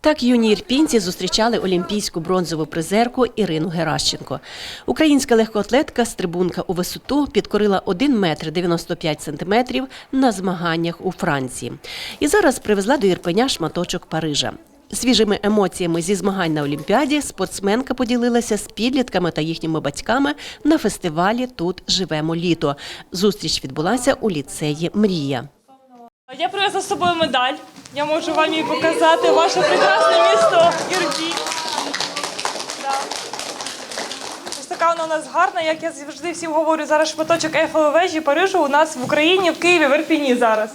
Так юні ірпінці зустрічали олімпійську бронзову призерку Ірину Геращенко. Українська легкоатлетка стрибунка у висоту підкорила 1 метр 95 сантиметрів на змаганнях у Франції. І зараз привезла до Ірпеня шматочок Парижа. Свіжими емоціями зі змагань на Олімпіаді спортсменка поділилася з підлітками та їхніми батьками на фестивалі Тут живемо літо. Зустріч відбулася у ліцеї Мрія. Я привезла з собою медаль. Я можу вам її показати. Ваше прекрасне місто. Да. Ось така вона у нас гарна, як я завжди всім говорю, зараз шматочок Ейфелевої вежі Парижу у нас в Україні, в Києві, в Ірпіні зараз.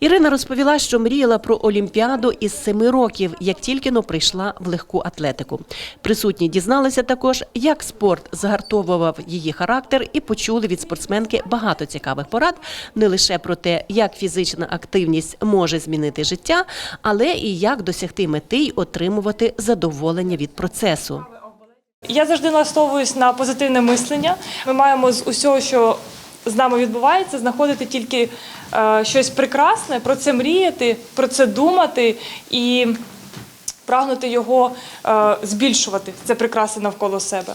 Ірина розповіла, що мріяла про Олімпіаду із семи років, як тільки но прийшла в легку атлетику. Присутні дізналися також, як спорт загартовував її характер, і почули від спортсменки багато цікавих порад не лише про те, як фізична активність може змінити життя, але і як досягти мети й отримувати задоволення від процесу. Я завжди налаштовуюсь на позитивне мислення. Ми маємо з усього, що з нами відбувається, знаходити тільки е, щось прекрасне, про це мріяти, про це думати і прагнути його е, збільшувати. Це прекрасне навколо себе.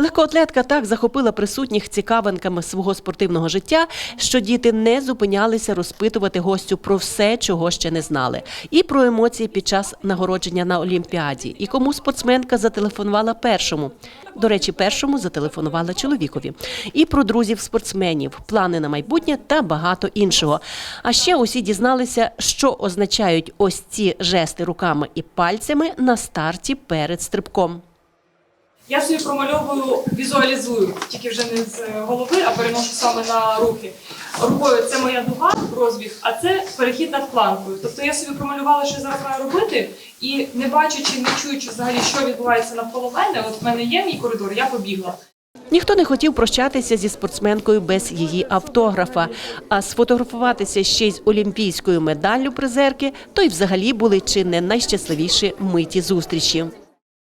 Легкоатлетка так захопила присутніх цікавинками свого спортивного життя, що діти не зупинялися розпитувати гостю про все, чого ще не знали, і про емоції під час нагородження на Олімпіаді, і кому спортсменка зателефонувала першому. До речі, першому зателефонувала чоловікові, і про друзів спортсменів, плани на майбутнє та багато іншого. А ще усі дізналися, що означають ось ці жести руками і пальцями на старті перед стрибком. Я собі промальовую, візуалізую, тільки вже не з голови, а переношу саме на руки. Рукою це моя дуга, розбіг, а це перехід над планкою. Тобто я собі промалювала, що зараз маю робити, і не бачачи, не чуючи взагалі, що відбувається навколо мене, от в мене є мій коридор, я побігла. Ніхто не хотів прощатися зі спортсменкою без її автографа. А сфотографуватися ще й з олімпійською медаллю призерки, то й взагалі були чи не найщасливіші миті зустрічі.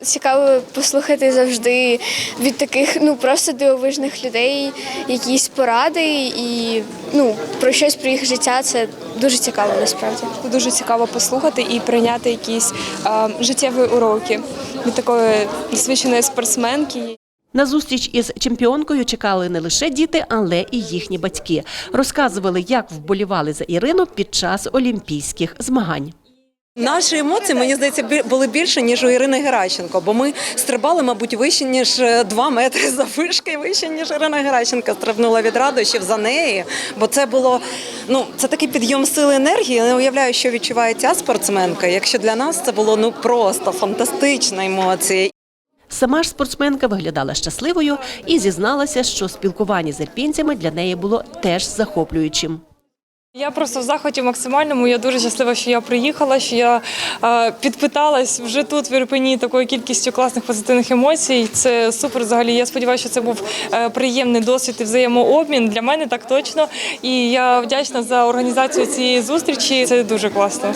Цікаво послухати завжди від таких ну просто дивовижних людей якісь поради і ну про щось про їх життя. Це дуже цікаво насправді. Дуже цікаво послухати і прийняти якісь е, життєві уроки від такої досвідченої спортсменки. На зустріч із чемпіонкою чекали не лише діти, але і їхні батьки. Розказували, як вболівали за Ірину під час олімпійських змагань. Наші емоції, мені здається, були більше, ніж у Ірини Геращенко, бо ми стрибали, мабуть, вище, ніж 2 метри за вишки, вище, ніж Ірина Геращенко стрибнула від радощів за неї. Бо це було ну, це такий підйом сили енергії. Я не уявляю, що відчуває ця спортсменка. Якщо для нас це було ну просто фантастична емоція. Сама ж спортсменка виглядала щасливою і зізналася, що спілкування з ірпінцями для неї було теж захоплюючим. Я просто в захваті максимальному. Я дуже щаслива, що я приїхала, що я підпиталась вже тут в Ірпені такою кількістю класних позитивних емоцій. Це супер взагалі. Я сподіваюся, що це був е, приємний досвід і взаємообмін. Для мене так точно. І я вдячна за організацію цієї зустрічі. Це дуже класно.